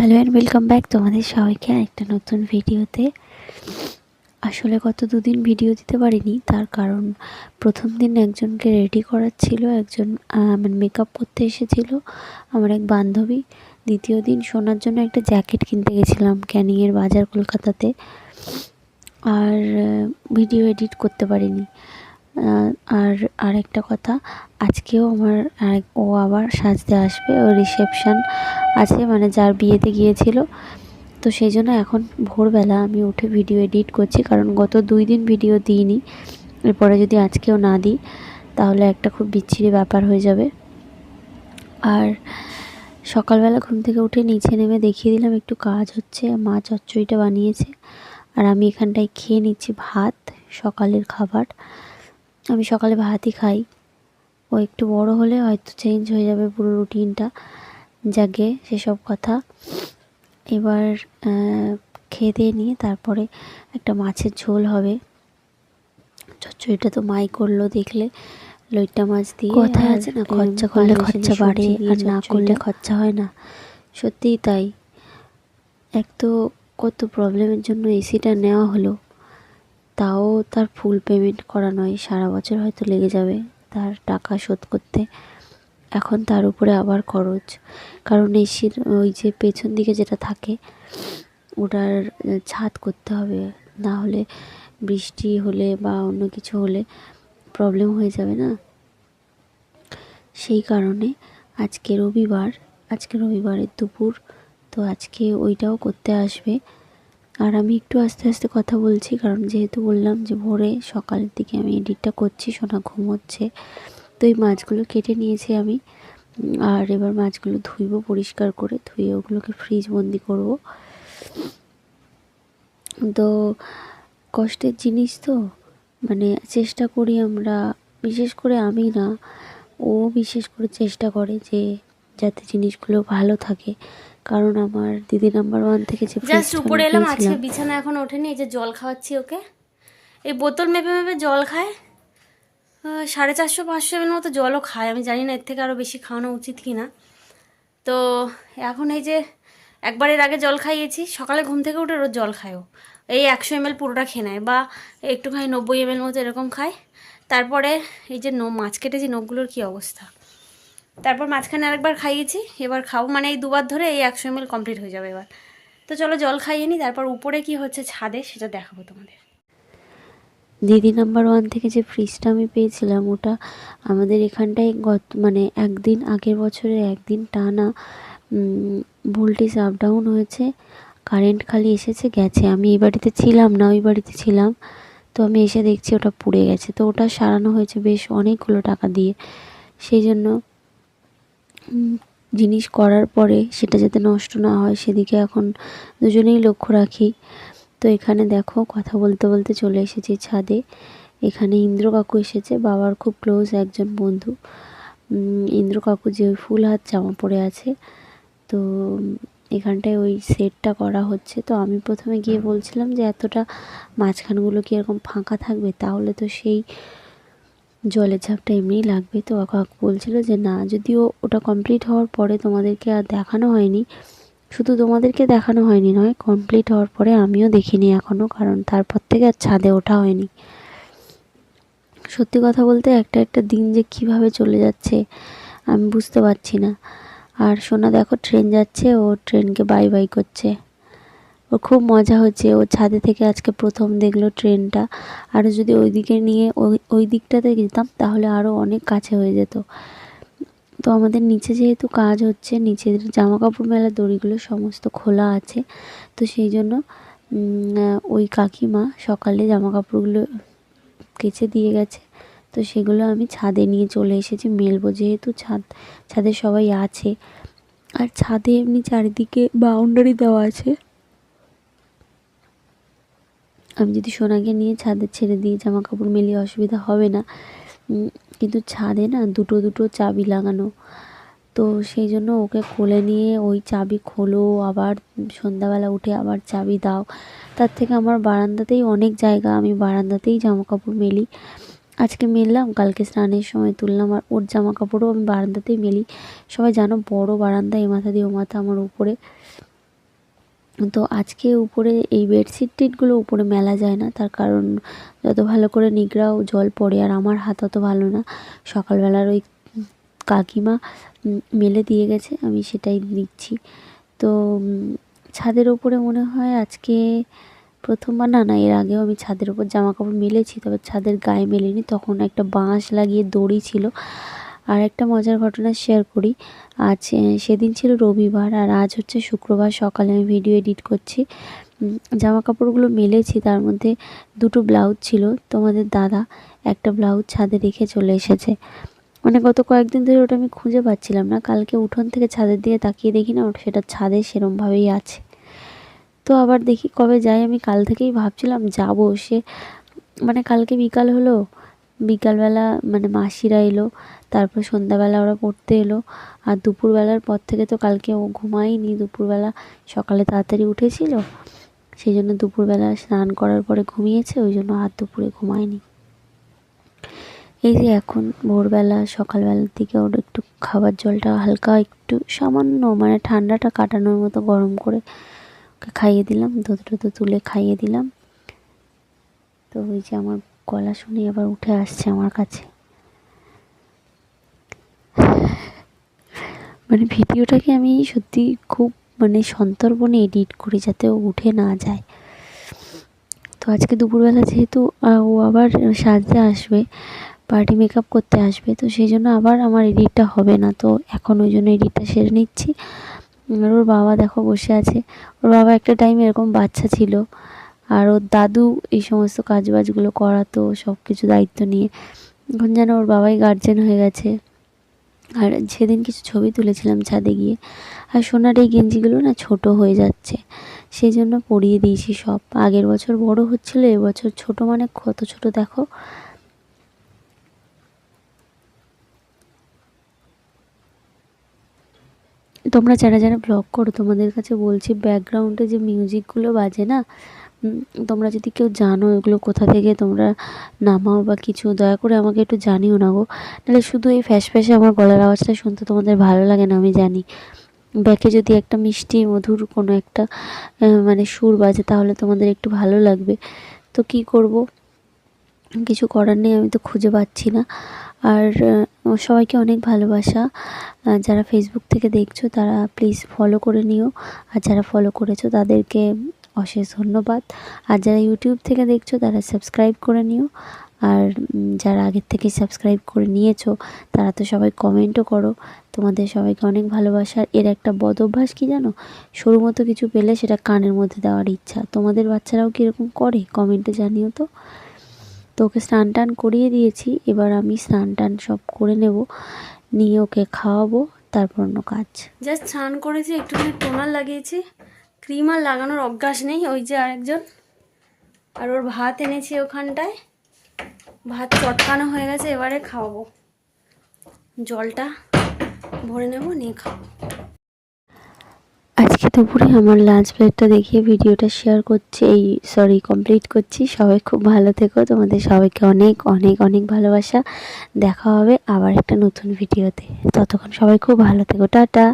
Hello and welcome back তোমাদের সবাইকে একটা নতুন ভিডিওতে। আসলে গত দুদিন ভিডিও দিতে পারিনি, তার কারণ প্রথম দিন একজনকে রেডি করার ছিল একজন মানে মেকআপ করতে এসেছিল, আমার এক বান্ধবী। দ্বিতীয় দিন শোনার জন্য একটা জ্যাকেট কিনতে গেছিলাম ক্যানিংয়ের বাজার কলকাতাতে। আর ভিডিও এডিট করতে পারিনি। আর আরেকটা কথা, আজকেও আমার ও আবার সাজতে আসবে ও রিসেপশান আছে মানে যার বিয়েতে গিয়েছিল। তো সেই জন্য এখন ভোরবেলা আমি উঠে ভিডিও এডিট করছি, কারণ গত দুই দিন ভিডিও দিইনি। এরপরে যদি আজকেও না দিই, তাহলে একটা খুব বিচ্ছিরি ব্যাপার হয়ে যাবে। আর সকালবেলা ঘুম থেকে উঠে নিচে নেমে দেখিয়ে দিলাম, একটু কাজ হচ্ছে, মা চচ্চড়িটা বানিয়েছে। আর আমি এখানটায় খেয়ে নিচ্ছি ভাত, সকালের খাবার। আমি সকালে ভাতই খাই। ও একটু বড় হলে হয়তো চেঞ্জ হয়ে যাবে পুরো রুটিনটা জাগে সেসব কথা। এবার খেয়ে দিয়ে নিয়ে তারপরে একটা মাছের ঝোল হবে। চচ্চড়িটা তো মাই করল দেখলে। লইটা মাছ দিয়ে কথায় আছে না খরচা করলে খরচা বাড়ে আর না করলে খরচা হয় না। সত্যিই তাই। এক তো কত প্রবলেমের জন্য এসিটা নেওয়া হলো। তাও তার ফুল পেমেন্ট করা নয় সারা বছর হয়তো লেগে যাবে তার টাকা শোধ করতে। এখন তার উপরে আবার খরচ। কারণ এসির ওই যে পেছন দিকে যেটা থাকে, ওটার ছাদ করতে হবে। না হলে বৃষ্টি হলে বা অন্য কিছু হলে প্রবলেম হয়ে যাবে না। সেই কারণে আজকে রবিবার, আজকে রবিবারের দুপুর, তো আজকে ওইটাও করতে আসবে। আর আমি একটু আস্তে আস্তে কথা বলছি, কারণ যেহেতু বললাম যে ভোরে সকালের দিকে আমি এডিটটা করছি, সোনা ঘুমোচ্ছে, তো এই মাছগুলো কেটে নিয়েছি আমি। আর এবার মাছগুলো ধুইব পরিষ্কার করে, ধুয়ে ওগুলোকে ফ্রিজ বন্দি করব। তো কষ্টের জিনিস তো মানে চেষ্টা করি আমরা, বিশেষ করে আমি না, ও বিশেষ করে চেষ্টা করে যে যাতে জিনিসগুলো ভালো থাকে। কারণ আমার দিদি নাম্বার ওয়ান থেকে যে জাস্ট উপরে এলাম আজকে বিছানা এখন ওঠেনি এই যে জল খাওয়াচ্ছি ওকে। এই বোতল মেপে মেপে জল খায়। সাড়ে চারশো পাঁচশো এমএল মতো জলও খায়। আমি জানি না এর থেকে আরও বেশি খাওয়ানো উচিত কি না তো এখন এই যে একবার এর আগে জল খাইয়েছি সকালে ঘুম থেকে উঠে রোজ জল খায়ও। এই একশো এমএল পুরোটা খেয়ে নেয় বা একটুখানি নব্বই এমএল মতো এরকম খায়। তারপরে এই যে নো মাছ কেটেছি নখগুলোর কী অবস্থা? তারপর মাঝখানে আরেকবার খাইয়েছি, এবার খাব। মানে এই দুবার ধরে এই একশো এমএল কমপ্লিট হয়ে যাবে এবার। তো চলো জল খাইয়ে নিই তারপর উপরে কি হচ্ছে ছাদে সেটা দেখাবো তোমাদের। দিদি নাম্বার ওয়ান থেকে যে ফ্রিজটা আমি পেয়েছিলাম, ওটা আমাদের এখানটায় গত মানে একদিন আগের বছরে একদিন টানা ভোল্টেজ আপ ডাউন হয়েছে। কারেন্ট খালি এসেছে, গেছে। আমি এই বাড়িতে ছিলাম না, ওই বাড়িতে ছিলাম। তো আমি এসে দেখছি ওটা পুড়ে গেছে। তো ওটা সারানো হয়েছে বেশ অনেকগুলো টাকা দিয়ে। সেই জন্য জিনিস করার পরে সেটা যাতে নষ্ট না হয়, সেদিকে এখন দুজনেই লক্ষ্য রাখি। তো এখানে দেখো, কথা বলতে বলতে চলে এসেছি ছাদে। এখানে ইন্দ্র কাকু এসেছে, বাবার খুব ক্লোজ একজন বন্ধু। ইন্দ্র কাকু যে ফুল হাত জামা পরে আছে, তো এখানটায় ওই সেটটা করা হচ্ছে। তো আমি প্রথমে গিয়ে বলছিলাম যে, এতটা মাঝখানগুলো কি এরকম ফাঁকা থাকবে? তাহলে তো সেই জলের ঝাপটা এমনিই লাগবে। তো কাকু বলছিল যে, না, যদিও ওটা কমপ্লিট হওয়ার পরে তোমাদেরকে আর দেখানো হয়নি, শুধু তোমাদেরকে দেখানো হয়নি নয় কমপ্লিট হওয়ার পরে আমিও দেখিনি এখনও কারণ তারপর থেকে আর ছাদে ওঠা হয়নি। সত্যি কথা বলতে একটা একটা দিন যে কীভাবে চলে যাচ্ছে, আমি বুঝতে পারছি না। আর সোনা, দেখো, ট্রেন যাচ্ছে, ও ট্রেনকে বাই বাই করছে। ওর খুব মজা হচ্ছে। ও ছাদে থেকে আজকে প্রথম দেখল ট্রেনটা। আর যদি ওই দিকে নিয়ে ওই ওই দিকটাতে যেতাম, তাহলে আরও অনেক কাছে হয়ে যেত। তো আমাদের নিচে যেহেতু কাজ হচ্ছে, নিচের জামা কাপড় মেলার দড়িগুলো সমস্ত খোলা আছে। তো সেই জন্য ওই কাকিমা সকালে জামা কাপড়গুলো কেচে দিয়ে গেছে। তো সেগুলো আমি ছাদে নিয়ে চলে এসেছি। মেলবো যেহেতু ছাদ, ছাদে সবাই আছে। আর ছাদে এমনি চারিদিকে বাউন্ডারি দেওয়া আছে। আমি যদি সোনাকে নিয়ে ছাদে ছেড়ে দিই জামা কাপড় মেলিয়ে অসুবিধা হবে না কিন্তু ছাদে না দুটো দুটো চাবি লাগানো। তো সেই জন্য ওকে কোলে নিয়ে ওই চাবি খোলো, আবার সন্ধ্যাবেলা উঠে আবার চাবি দাও। তার থেকে আমার বারান্দাতেই অনেক জায়গা, আমি বারান্দাতেই জামা কাপড় মেলি। আজকে মেললাম, কালকে স্নানের সময় তুললাম, আর ওর জামা কাপড়ও আমি বারান্দাতেই মেলি। সবাই জানো বড় বারান্দা, এ মাথা দিয়ে ও মাথা আমার উপরে। তো আজকে উপরে এই বেডশিট টিটগুলো উপরে মেলা যায় না। তার কারণ যত ভালো করে নিগড়াও জল পড়ে আর আমার হাত অত ভালো না। সকালবেলার ওই কাকিমা মেলে দিয়ে গেছে, আমি সেটাই নিচ্ছি। তো ছাদের ওপরে মনে হয় আজকে প্রথমবার, না না, এর আগেও আমি ছাদের ওপর জামা কাপড় মেলেছি, তবে ছাদের গায়ে মেলিনি। তখন একটা বাঁশ লাগিয়ে দড়ি ছিল। আর একটা মজার ঘটনা শেয়ার করি। আজ সেদিন ছিল রবিবার আর আজ হচ্ছে শুক্রবার, সকালে আমি ভিডিও এডিট করছি। জামা কাপড়গুলো মেলেছি, তার মধ্যে দুটো ব্লাউজ ছিল, তোমাদের দাদা একটা ব্লাউজ ছাদে রেখে চলে এসেছে। মানে গত কয়েকদিন ধরে ওটা আমি খুঁজে পাচ্ছিলাম না, কালকে উঠোন থেকে ছাদের দিকে তাকিয়ে দেখি না, ওটা সেটা ছাদে সেরমভাবেই আছে। তো আবার দেখি কবে যাই, আমি কাল থেকেই ভাবছিলাম যাব, সে মানে কালকে বিকাল হলো বিকালবেলা মানে মাসিরা এলো, তারপর সন্ধ্যাবেলা ওরা পড়তে এলো, আর দুপুরবেলার পর থেকে তো কালকে ও ঘুমায়নি, দুপুরবেলা সকালে তাড়াতাড়ি উঠেছিল, সেই জন্য দুপুরবেলা স্নান করার পরে ঘুমিয়েছে, ওই জন্য আর দুপুরে ঘুমায়নি। এই যে এখন ভোরবেলা, সকালবেলার দিকে ওর একটু খাবার জলটা হালকা একটু সামান্য মানে ঠান্ডাটা কাটানোর মতো গরম করে ওকে খাইয়ে দিলাম, দুধ টুধ তুলে খাইয়ে দিলাম। তো ওই যে আমার গলা শুনে আবার উঠে আসছে আমার কাছে। মানে ভিডিওটাকে আমি সত্যি খুব মানে সন্তর্পণে এডিট করি যাতে ও উঠে না যায়। তো আজকে দুপুরবেলা যেহেতু ও আবার সাজতে আসবে, পার্টি মেকআপ করতে আসবে, তো সেই জন্য আবার আমার এডিটটা হবে না। তো এখন ওই জন্য এডিটটা সেরে নিচ্ছি। আর ওর বাবা দেখো বসে আছে। ওর বাবা একটা টাইম এরকম বাচ্চা ছিল। আর ওর দাদু এই সমস্ত কাজবাজগুলো করাতো সব কিছু দায়িত্ব নিয়ে। এখন যেন ওর বাবাই গার্জেন হয়ে গেছে। আর সেদিন কিছু ছবি তুলেছিলাম ছাদে গিয়ে। আর সোনার এই গেঞ্জিগুলো না ছোট হয়ে যাচ্ছে। সেই জন্য পরিয়ে দিয়েছি সব। আগের বছর বড় হচ্ছিল, এবছর ছোট মানে কত ছোট দেখো। তোমরা যারা যারা ব্লগ করো, তোমাদের কাছে বলছি ব্যাকগ্রাউন্ডে যে মিউজিকগুলো বাজে না তোমরা যদি কেউ জানো এগুলো কোথা থেকে, তোমরা নামাও বা কিছু, দয়া করে আমাকে একটু জানিও না গো। নাহলে শুধু এই ফ্যাস ফ্যাসে আমার গলার আওয়াজটা শুনতে তোমাদের ভালো লাগে না, আমি জানি। ব্যাকে যদি একটা মিষ্টি, মধুর কোনো একটা মানে সুর বাজে, তাহলে তোমাদের একটু ভালো লাগবে। তো কি করব? কিছু করার নেই, আমি তো খুঁজে পাচ্ছি না। আর সবাইকে অনেক ভালোবাসা। যারা ফেসবুক থেকে দেখছ, তারা প্লিজ ফলো করে নিও। আর যারা ফলো করেছ, তাদেরকে অশেষ ধন্যবাদ। আর যারা ইউটিউব থেকে দেখছ, তারা সাবস্ক্রাইব করে নিও। আর যারা আগের থেকে সাবস্ক্রাইব করে নিয়েছো, তারা তো সবাই কমেন্টও করো। তোমাদের সবাইকে অনেক ভালোবাসার এর একটা বদ অভ্যাস কি জানো? সরু মতো কিছু পেলে সেটা কানের মধ্যে দেওয়ার ইচ্ছা। তোমাদের বাচ্চারাও কীরকম করে? কমেন্টে জানিও তো। তো ওকে স্নান টান করিয়ে দিয়েছি। এবার আমি স্নান টান সব করে নেব। নিয়ে ওকে খাওয়াবো। তারপর অন্য কাজ। জাস্ট স্নান করেছি, একটুখানি টোনার লাগিয়েছি। ক্রিম আর লাগানোর অভ্যাস নেই, ওই যে আরেকজন। আর ওর ভাত এনেছি ওখানটায়। ভাত চটকানো হয়ে গেছে, এবারে খাওয়াবো। জলটা ভরে নেব, নিয়ে খাব। আজকে দুপুরে আমার লাঞ্চ প্লেটটা দেখিয়ে ভিডিওটা শেয়ার করছি, এই সরি কমপ্লিট করছি। সবাই খুব ভালো থেকো। তোমাদের সবাইকে অনেক অনেক অনেক ভালোবাসা। দেখা হবে আবার একটা নতুন ভিডিওতে ততক্ষণ সবাই খুব ভালো থেকো। টাটা।